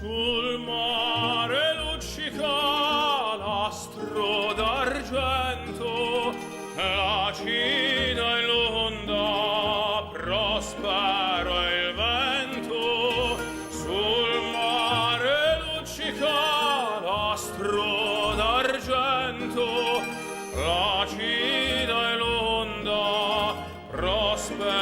Sul mare luccica l'astro d'argento, placida in l'onda prospero il vento. Sul mare luccica l'astro d'argento, placida in l'onda prospero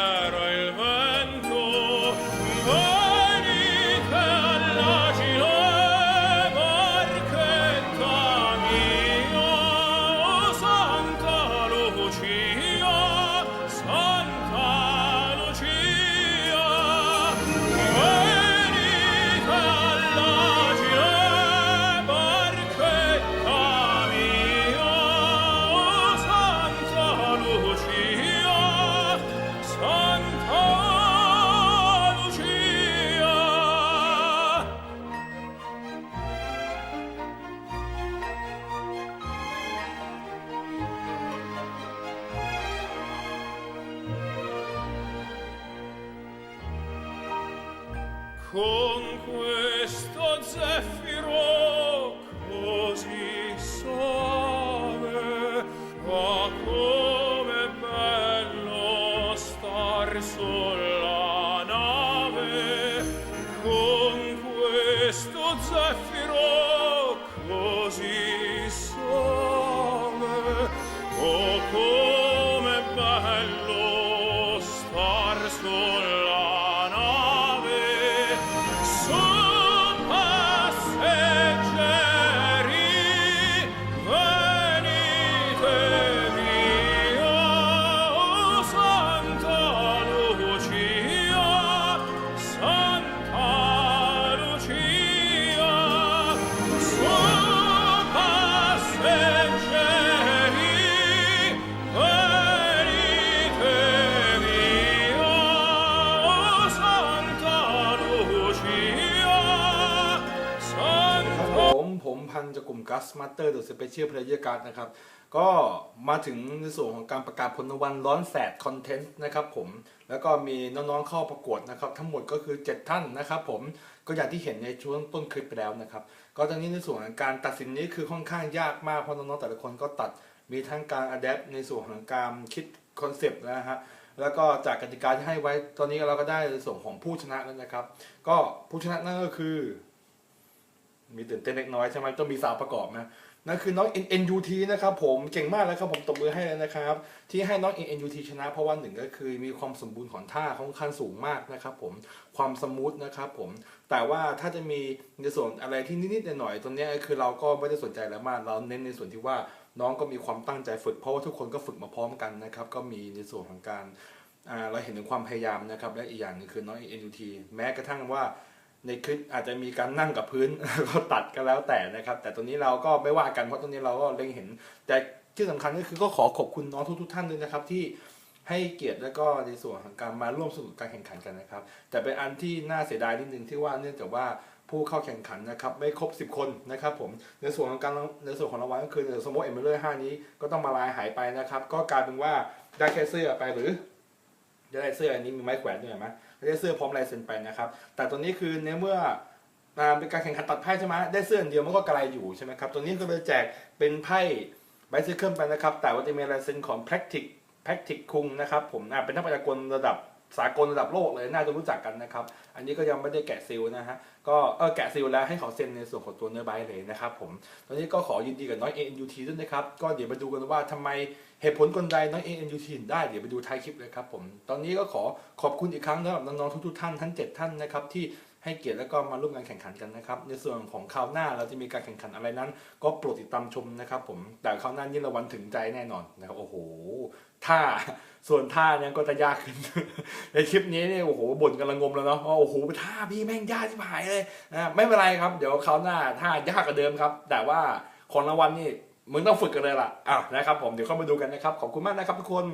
con questo zeffiro così soave ma come bello star sulla nave. Con questo zeffiro così soave o oh, ผมพันจากกลุ่ม Gas Master The Special Player Card นะครับ ก็มาถึงในส่วนของการประกาศผลรางวัลร้อนแสดคอนเทนต์นะครับผม แล้วก็มีน้องๆเข้าประกวดนะครับ ทั้งหมดก็คือ 7 ท่านนะครับผม ก็อย่างที่เห็นในช่วงต้นคลิปไปแล้วนะครับ ก็ตอนนี้ในส่วนของการตัดสินนี้คือค่อนข้างยากมาก เพราะน้องๆแต่ละคนก็ตัด มีทั้งการอัดแอปในส่วนของการคิดคอนเซปต์นะฮะแล้วก็จากกติกาที่ให้ไว้ตอนนี้เราก็ได้ในส่วนของผู้ชนะแล้วนะครับ ก็ผู้ชนะนั่นก็คือ มีตื่นเต้นเล็กน้อยใช่ไหมต้องมีสาวประกอบนะนั่นคือน้อง NNUT นะครับผมเก่งมากแล้วครับผมตบมือให้เลยนะครับ ที่ให้น้อง NNUT ชนะ เพราะว่าหนึ่งก็คือมีความสมบูรณ์ของท่าค่อนข้างสูงมากนะครับผมความสมูทนะครับผมแต่ว่าถ้าจะมีในส่วนอะไรที่นิดๆหน่อยๆตรงนี้คือเราก็ไม่ได้สนใจแล้วมากเราเน้นในส่วนที่ว่าน้องก็มีความตั้งใจฝึกเพราะว่าทุกคนก็ฝึกมาพร้อมกันนะครับก็มีในส่วนของการเราเห็นถึงความพยายามนะครับและอีกอย่างนึงคือน้อง NUT แม้กระทั่งว่า ในคลิปอาจจะมีการนั่งกับพื้นก็ตัดก็แล้วแต่นะครับ แต่ตรงนี้เราก็ไม่ว่ากันเพราะตรงนี้เราก็เล็งเห็น แต่ที่สำคัญก็คือก็ขอขอบคุณน้องทุกๆท่านด้วยนะครับที่ให้เกียรติแล้วก็ในส่วนของการมาร่วมสนุกการแข่งขันกันนะครับ แต่เป็นอันที่น่าเสียดายนิดนึงที่ว่าเนื่องจากว่าผู้เข้าแข่งขันนะครับไม่ครบ 10 คนนะครับผมในส่วนของการในส่วนของรางวัลก็คือสมมติเอ็มเบอร์ห้านี้ก็ต้องมาลายหายไปนะครับ ก็กลายเป็นว่าได้แค่เสื้อไปหรือ ได้เสื้ออันนี้มีไม้แขวนด้วยเห็นไหมได้เสื้อพร้อมลายเซ็นไปนะครับ แต่ตัวนี้คือในเมื่อเป็นการแข่งขันตัดไพ่ใช่ไหมได้เสื้ออันเดียวมันก็กระไรอยู่ใช่ไหมครับตัวนี้ก็เลยแจกเป็นไพ่ไบซิเคิลไปนะครับ แต่ว่าจะมีลายเซ็นของ practic practic คุงนะครับผมเป็นนักพยากลระดับ สากลระดับโลกเลยน่าจะรู้จักกันนะครับ อันนี้ก็ยังไม่ได้แกะซิลนะฮะ ก็เออแกะซิลแล้วให้เขาเซ็นในส่วนของตัวเนื้อใบเลยนะครับผม ตอนนี้ก็ขอยินดีกับน้อย ANUT ด้วยนะครับ ก็เดี๋ยวมาดูกันว่าทำไมเหตุผลกลใดน้อง ANUT ถึงได้เดี๋ยวไปดูท้ายคลิปเลยครับผม ตอนนี้ก็ขอขอบคุณอีกครั้งสำหรับน้องๆทุกๆท่านทั้ง 7 ท่านนะครับที่ ให้เกียรติแล้วก็มาร่วมการแข่งขันกันนะครับ ในส่วนของคราวหน้าเราจะมีการแข่งขันอะไรนั้น ก็โปรดติดตามชมนะครับ ผมแต่คราวหน้านี่ราวัลถึงใจแน่นอนนะครับโอ้โหท่าส่วนท่าเนี่ยก็จะยากขึ้น ในคลิปนี้เนี่ยโอ้โหบ่นกันละงมแล้วเนาะโอ้โหท่าพี่แม่งยากที่หายเลยนะไม่เป็นไรครับ เดี๋ยวคราวหน้าท่ายากกว่าเดิมครับ แต่ว่าของรางวัลนี่มึงต้องฝึกกันเลยล่ะอ้าวนะครับผมเดี๋ยวเข้ามาดูกันนะครับ ขอบคุณมากนะครับทุกคน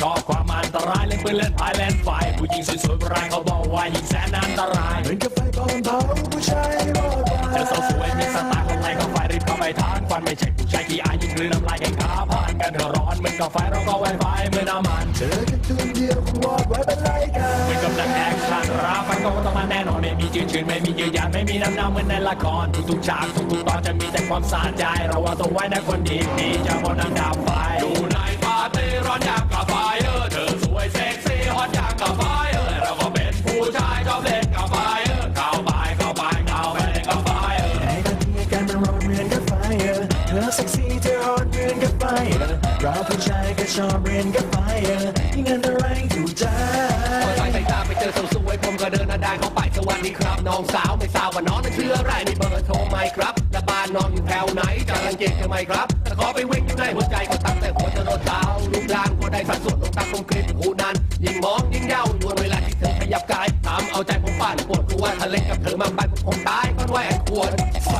ชอบความอันตรายเล่นปืนเล่นพายเล่นไฟผู้หญิงสวยๆโบราณเขาบอกว่ายิงแสนอันตรายเหมือนกับไฟกองเผาผู้ชายรอดไปแต่สาวสวยมีสไตล์คนไหนก็ไฟรีบเข้าไปทานฟันไม่ใช่ผู้ชายขี้อายยิงกลืนน้ำลายแข่งขาผ่านกันก็ร้อนเหมือนกับไฟเราก็ไวไฟเหมือนน้ำมันเจอกันคืนเดียวคงวอดไว้เป็นไรกันเหมือนกับนักแอคชั่นราฟันก็ต้องมาแน่นอนไม่มีจืดชืนไม่มีเยือกยันไม่มีน้ำหน้าเหมือนในละครทุกๆฉากทุกๆตอนจะมีแต่ความสะใจเราว่าต้องไว้นะคนดีดีจะบนน้ำดับไฟ อเซ็กซี่เธอฮอตเรียนกันไปเราผู้ชายก็ชอบเรียนกันไปที่เงินอะไรอยู่จ้าคนสายสายตาไปเจอสาวสวยผมก็เดินหน้าด่านเข้าไปสวัสดีครับน้องสาวไม่ทราบว่าน้องนั้นชื่ออะไรมีเบอร์โทรไหมครับและบ้านน้องอยู่แถวไหนจะรังเกียจทำไมครับแต่ขอไปวิ่งอยู่ในหัวใจก็ตั้งแต่หัวจะรดเท้าลูกร่างก็ได้สัดส่วนลงตาคมกริบหูนั้นยิ่งมองยิ่งเย้ายวนเวลาที่เธอขยับกายถามเอาใจผมปั่นปวดกลัว่าทะเลกับเธอมาบ้านผมตายก็ด้วยแอนควรไฟ